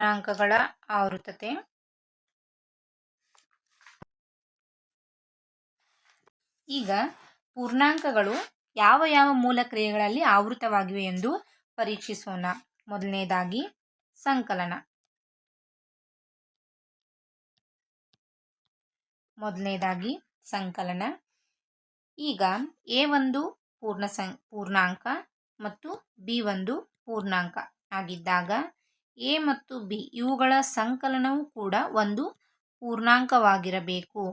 ಪೂರ್ಣಾಂಕಗಳ ಆವೃತತೆ ಈಗ ಪೂರ್ಣಾಂಕಗಳು ಯಾವ ಯಾವ ಮೂಲ ಕ್ರಿಯೆಗಳಲ್ಲಿ ಆವೃತವಾಗಿವೆ ಎಂದು ಪರೀಕ್ಷಿಸೋಣ. ಮೊದಲನೇದಾಗಿ ಸಂಕಲನ. ಮೊದಲನೇದಾಗಿ ಸಂಕಲನ. ಈಗ ಎ ಒಂದು ಪೂರ್ಣ ಸಂ, ಪೂರ್ಣಾಂಕ ಮತ್ತು ಬಿ ಒಂದು ಪೂರ್ಣಾಂಕ ಆಗಿದ್ದಾಗ ಎ ಮತ್ತು ಬಿ ಇವುಗಳ ಸಂಕಲನವು ಕೂಡ ಒಂದು ಪೂರ್ಣಾಂಕವಾಗಿರಬೇಕು.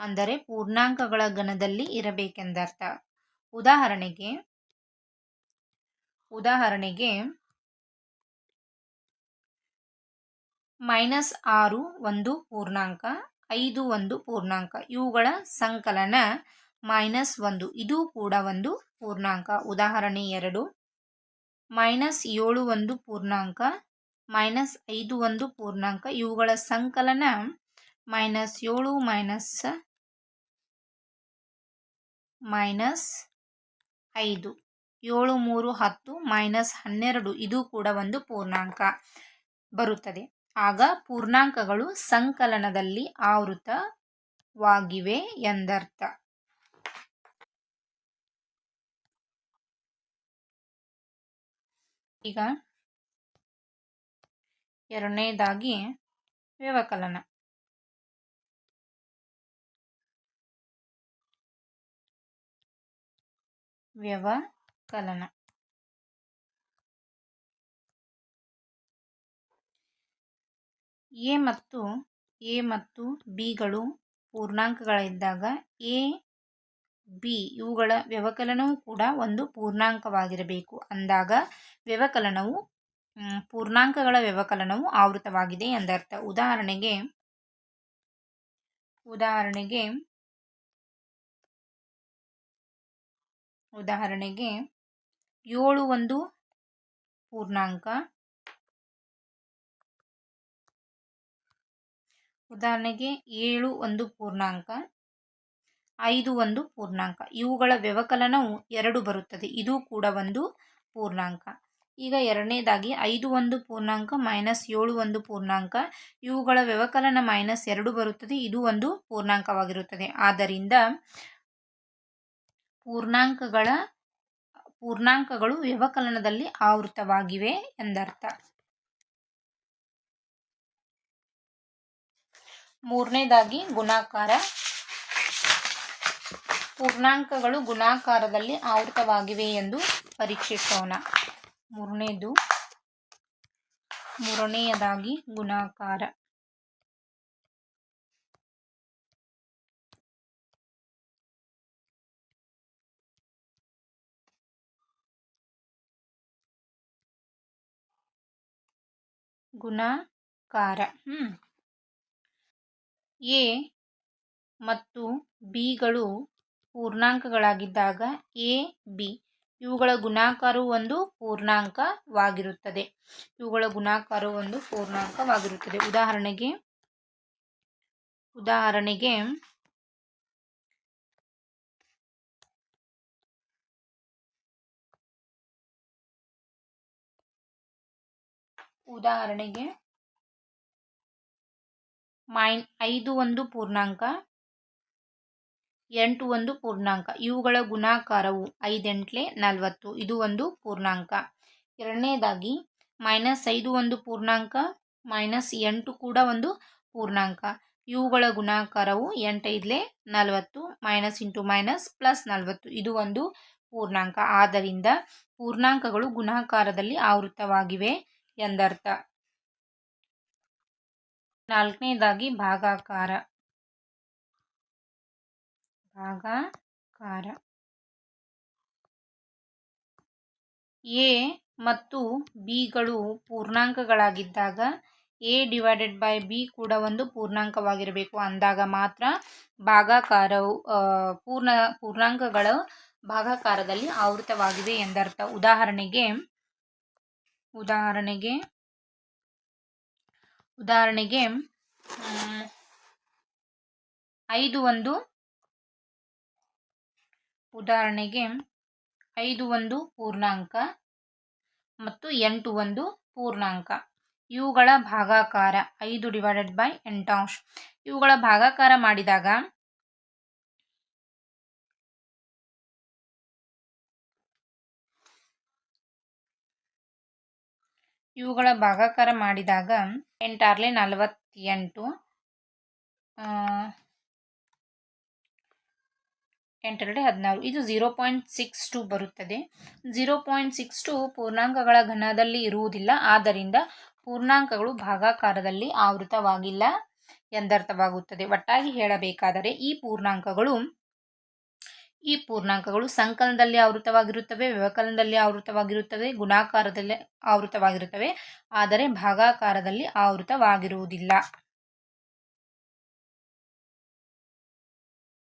ಅಂದರೆ ಪೂರ್ಣಾಂಕಗಳ ಗಣದಲ್ಲಿ ಇರಬೇಕೆಂದರ್ಥ. ಉದಾಹರಣೆಗೆ ಉದಾಹರಣೆಗೆ ಮೈನಸ್ ಆರು ಒಂದು ಪೂರ್ಣಾಂಕ, ಐದು ಒಂದು ಪೂರ್ಣಾಂಕ, ಇವುಗಳ ಸಂಕಲನ ಮೈನಸ್ ಒಂದು, ಇದು ಕೂಡ ಒಂದು ಪೂರ್ಣಾಂಕ. ಉದಾಹರಣೆ ಎರಡು ಮೈನಸ್ ಏಳು ಒಂದು ಪೂರ್ಣಾಂಕ, ಮೈನಸ್ ಐದು ಒಂದು ಪೂರ್ಣಾಂಕ. ಇವುಗಳ ಸಂಕಲನ ಮೈನಸ್ ಏಳು ಮೈನಸ್ ಮೈನಸ್ ಐದು. ಏಳು ಮೂರು ಹತ್ತು ಮೈನಸ್ ಹನ್ನೆರಡು, ಇದು ಕೂಡ ಒಂದು ಪೂರ್ಣಾಂಕ ಬರುತ್ತದೆ. ಆಗ ಪೂರ್ಣಾಂಕಗಳು ಸಂಕಲನದಲ್ಲಿ ಆವೃತವಾಗಿವೆ ಎಂದರ್ಥ. ಈಗ ಎರಡನೇದಾಗಿ ವ್ಯವಕಲನ. ವ್ಯವಕಲನ. ಎ ಮತ್ತು ಎ ಮತ್ತು ಬಿಗಳು ಪೂರ್ಣಾಂಕಗಳಿದ್ದಾಗ ಎ ಬಿ. ಇವುಗಳ ವ್ಯವಕಲನವು ಕೂಡ ಒಂದು ಪೂರ್ಣಾಂಕವಾಗಿರಬೇಕು. ಅಂದಾಗ ವ್ಯವಕಲನವು ಪೂರ್ಣಾಂಕಗಳ ವ್ಯವಕಲನವು ಆವೃತವಾಗಿದೆ ಎಂದರ್ಥ. ಉದಾಹರಣೆಗೆ ಉದಾಹರಣೆಗೆ ಉದಾಹರಣೆಗೆ ಏಳು ಒಂದು ಪೂರ್ಣಾಂಕ. ಉದಾಹರಣೆಗೆ ಏಳು ಒಂದು ಪೂರ್ಣಾಂಕ. ಐದು ಒಂದು ಪೂರ್ಣಾಂಕ. ಇವುಗಳ ವ್ಯವಕಲನವು ಎರಡು ಬರುತ್ತದೆ. ಇದು ಕೂಡ ಒಂದು ಪೂರ್ಣಾಂಕ. ಈಗ ಎರಡನೇದಾಗಿ ಐದು ಒಂದು ಪೂರ್ಣಾಂಕ ಮೈನಸ್ ಏಳು ಒಂದು ಪೂರ್ಣಾಂಕ. ಇವುಗಳ ವ್ಯವಕಲನ ಮೈನಸ್ ಎರಡು ಬರುತ್ತದೆ. ಇದು ಒಂದು ಪೂರ್ಣಾಂಕವಾಗಿರುತ್ತದೆ. ಆದ್ದರಿಂದ ಪೂರ್ಣಾಂಕಗಳ, ಪೂರ್ಣಾಂಕಗಳು ವ್ಯವಕಲನದಲ್ಲಿ ಆವೃತವಾಗಿವೆ ಎಂದರ್ಥ. ಮೂರನೇದಾಗಿ ಗುಣಾಕಾರ. ಪೂರ್ಣಾಂಕಗಳು ಗುಣಾಕಾರದಲ್ಲಿ ಆವೃತವಾಗಿವೆ ಎಂದು ಪರೀಕ್ಷಿಸೋಣ. ಮೂರನೇದು ಮೂರನೆಯದಾಗಿ ಗುಣಾಕಾರ. ಗುಣಾಕಾರ. ಎ ಮತ್ತು ಬಿಗಳು ಪೂರ್ಣಾಂಕಗಳಾಗಿದ್ದಾಗ ಎ, ಬಿ ಇವುಗಳ ಗುಣಾಕಾರವು ಒಂದು ಪೂರ್ಣಾಂಕವಾಗಿರುತ್ತದೆ. ಇವುಗಳ ಗುಣಾಕಾರವು ಒಂದು ಪೂರ್ಣಾಂಕವಾಗಿರುತ್ತದೆ. ಉದಾಹರಣೆಗೆ ಉದಾಹರಣೆಗೆ ಉದಾಹರಣೆಗೆ, ಮೈನ್ ಐದು ಒಂದು ಪೂರ್ಣಾಂಕ ಎಂಟು ಒಂದು ಪೂರ್ಣಾಂಕ. ಇವುಗಳ ಗುಣಾಕಾರವು ಐದೆಂಟ್ಲೆ ನಲವತ್ತು. ಇದು ಒಂದು ಪೂರ್ಣಾಂಕ. ಎರಡನೇದಾಗಿ, ಮೈನಸ್ ಐದು ಒಂದು ಪೂರ್ಣಾಂಕ, ಮೈನಸ್ ಎಂಟು ಕೂಡ ಒಂದು ಪೂರ್ಣಾಂಕ. ಇವುಗಳ ಗುಣಾಕಾರವು ಎಂಟೈದ್ಲೆ ನಲವತ್ತು, ಮೈನಸ್ ಇಂಟು ಮೈನಸ್ ಪ್ಲಸ್ ನಲವತ್ತು. ಇದು ಒಂದು ಪೂರ್ಣಾಂಕ. ಆದ್ದರಿಂದ ಪೂರ್ಣಾಂಕಗಳು ಗುಣಾಕಾರದಲ್ಲಿ ಆವೃತವಾಗಿವೆ ಎಂದರ್ಥ. ನಾಲ್ಕನೇದಾಗಿ ಭಾಗಾಕಾರ. ಭಾಗಾಕಾರ ಎ ಮತ್ತು ಬಿಗಳು ಪೂರ್ಣಾಂಕಗಳಾಗಿದ್ದಾಗ, ಎ ಡಿವೈಡೆಡ್ ಬೈ ಬಿ ಕೂಡ ಒಂದು ಪೂರ್ಣಾಂಕವಾಗಿರಬೇಕು. ಅಂದಾಗ ಮಾತ್ರ ಭಾಗಾಕಾರವು ಪೂರ್ಣ, ಪೂರ್ಣಾಂಕಗಳು ಭಾಗಾಕಾರದಲ್ಲಿ ಆವೃತವಾಗಿದೆ ಎಂದರ್ಥ. ಉದಾಹರಣೆಗೆ ಉದಾಹರಣೆಗೆ ಉದಾಹರಣೆಗೆ ಐದು ಒಂದು ಉದಾಹರಣೆಗೆ ಐದು ಒಂದು ಪೂರ್ಣಾಂಕ ಮತ್ತು ಎಂಟು ಒಂದು ಪೂರ್ಣಾಂಕ. ಇವುಗಳ ಭಾಗಾಕಾರ ಐದು ಡಿವೈಡೆಡ್ ಬೈ ಎಂಟಾಂಶ ಇವುಗಳ ಭಾಗಾಕಾರ ಮಾಡಿದಾಗ ಇವುಗಳ ಭಾಗಾಕಾರ ಮಾಡಿದಾಗ ಎಂಟಾರ್ಲೆ ನಲವತ್ತೆಂಟು ಎಂಟೆರಡು ಹದಿನಾರು, ಇದು ಝೀರೋ ಪಾಯಿಂಟ್ ಸಿಕ್ಸ್ ಟು ಬರುತ್ತದೆ. ಝೀರೋ ಪಾಯಿಂಟ್ ಸಿಕ್ಸ್ ಟು ಪೂರ್ಣಾಂಕಗಳ ಘನದಲ್ಲಿ ಇರುವುದಿಲ್ಲ, ಆದ್ದರಿಂದ ಪೂರ್ಣಾಂಕಗಳು ಭಾಗಾಕಾರದಲ್ಲಿ ಆವೃತವಾಗಿಲ್ಲ ಎಂದರ್ಥವಾಗುತ್ತದೆ. ಒಟ್ಟಾಗಿ ಹೇಳಬೇಕಾದರೆ ಈ ಪೂರ್ಣಾಂಕಗಳು ಈ ಪೂರ್ಣಾಂಕಗಳು ಸಂಕಲನದಲ್ಲಿ ಆವೃತವಾಗಿರುತ್ತವೆ, ವ್ಯವಕಲನದಲ್ಲಿ ಆವೃತವಾಗಿರುತ್ತವೆ, ಗುಣಾಕಾರದಲ್ಲಿ ಆವೃತವಾಗಿರುತ್ತವೆ, ಆದರೆ ಭಾಗಾಕಾರದಲ್ಲಿ ಆವೃತವಾಗಿರುವುದಿಲ್ಲ.